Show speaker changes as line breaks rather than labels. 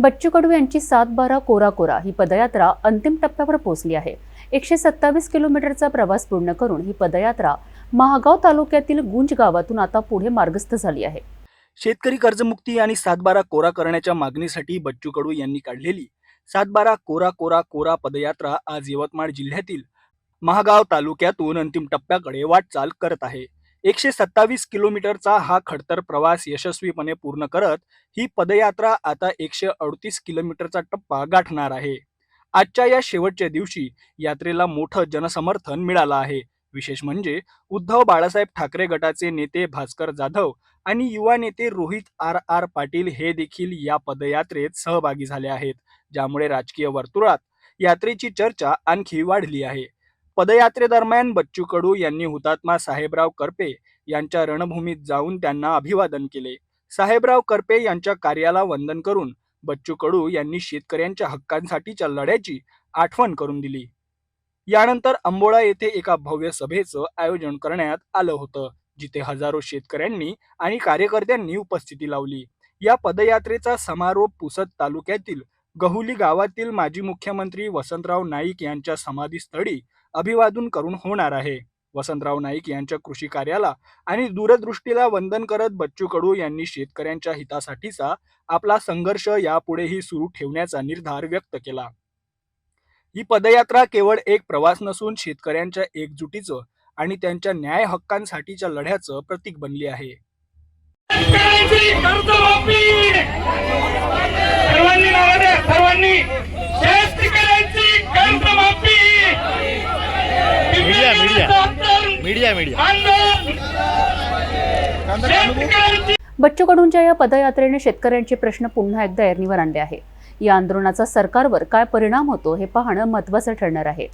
बच्चू कडू यांची सात बारा कोरा कोरा ही पदयात्रा अंतिम टप्प्यावर पोहोचली आहे. एकशे सत्तावीस किलोमीटरचा प्रवास पूर्ण करून ही पदयात्रा महागाव तालुक्यातील गुंज गावातून आता पुढे मार्गस्थ झाली आहे.
शेतकरी कर्जमुक्ती आणि सातबारा कोरा करण्याच्या मागणीसाठी बच्चू कडू यांनी काढलेली सातबारा कोरा कोरा कोरा पदयात्रा आज यवतमाळ जिल्ह्यातील महागाव तालुक्यातून अंतिम टप्प्याकडे वाटचाल करत आहे. एकशे सत्तावीस किलोमीटरचा हा खडतर प्रवास यशस्वीपणे पूर्ण करत ही पदयात्रा आता एकशे अडतीस किलोमीटरचा टप्पा गाठणार आहे. आजच्या या शेवटच्या दिवशी यात्रेला मोठं जनसमर्थन मिळालं आहे. विशेष म्हणजे उद्धव बाळासाहेब ठाकरे गटाचे नेते भास्कर जाधव आणि युवा नेते रोहित आर आर पाटील हे देखील या पदयात्रेत सहभागी झाले आहेत ज्यामुळे राजकीय वर्तुळात यात्रेची चर्चा आणखी वाढली आहे. पदयात्रेदरम्यान बच्चू कडू यांनी हुतात्मा साहेबराव करपे यांच्या रणभूमीत जाऊन त्यांना अभिवादन केले. साहेबराव करपे यांच्या कार्याला वंदन करून बच्चू कडू यांनी शेतकऱ्यांच्या हक्कांसाठीच्या लढ्याची आठवण करून दिली. यानंतर अंबोळा येथे एका भव्य सभेचं आयोजन करण्यात आलं होतं जिथे हजारो शेतकऱ्यांनी आणि कार्यकर्त्यांनी उपस्थिती लावली. या पदयात्रेचा समारोप पुसद तालुक्यातील गहुली गावातील माजी मुख्यमंत्री वसंतराव नाईक यांच्या समाधीस्थळी अभिवादन करून होणार आहे. वसंतराव नाईक यांच्या कृषी कार्याला आणि दूरदृष्टीला वंदन करत बच्चू कडू यांनी शेतकऱ्यांच्या हितासाठीचा आपला संघर्ष यापुढेही सुरू ठेवण्याचा निर्धार व्यक्त केला. ही पदयात्रा केवळ एक प्रवास नसून शेतकऱ्यांच्या एकजुटीचं आणि त्यांच्या न्याय हक्कांसाठीच्या लढ्याचं प्रतीक बनली आहे.
सर्वांनी!
Media media.
बच्चू कडूंच्या या पदयात्रेने शेतकऱ्यांचे प्रश्न पुन्हा एकदा ऐरणीवर आणले आहे. या आंदोलनाचा सरकारवर काय परिणाम होतो हे पाहणं महत्त्वाचं ठरणार आहे.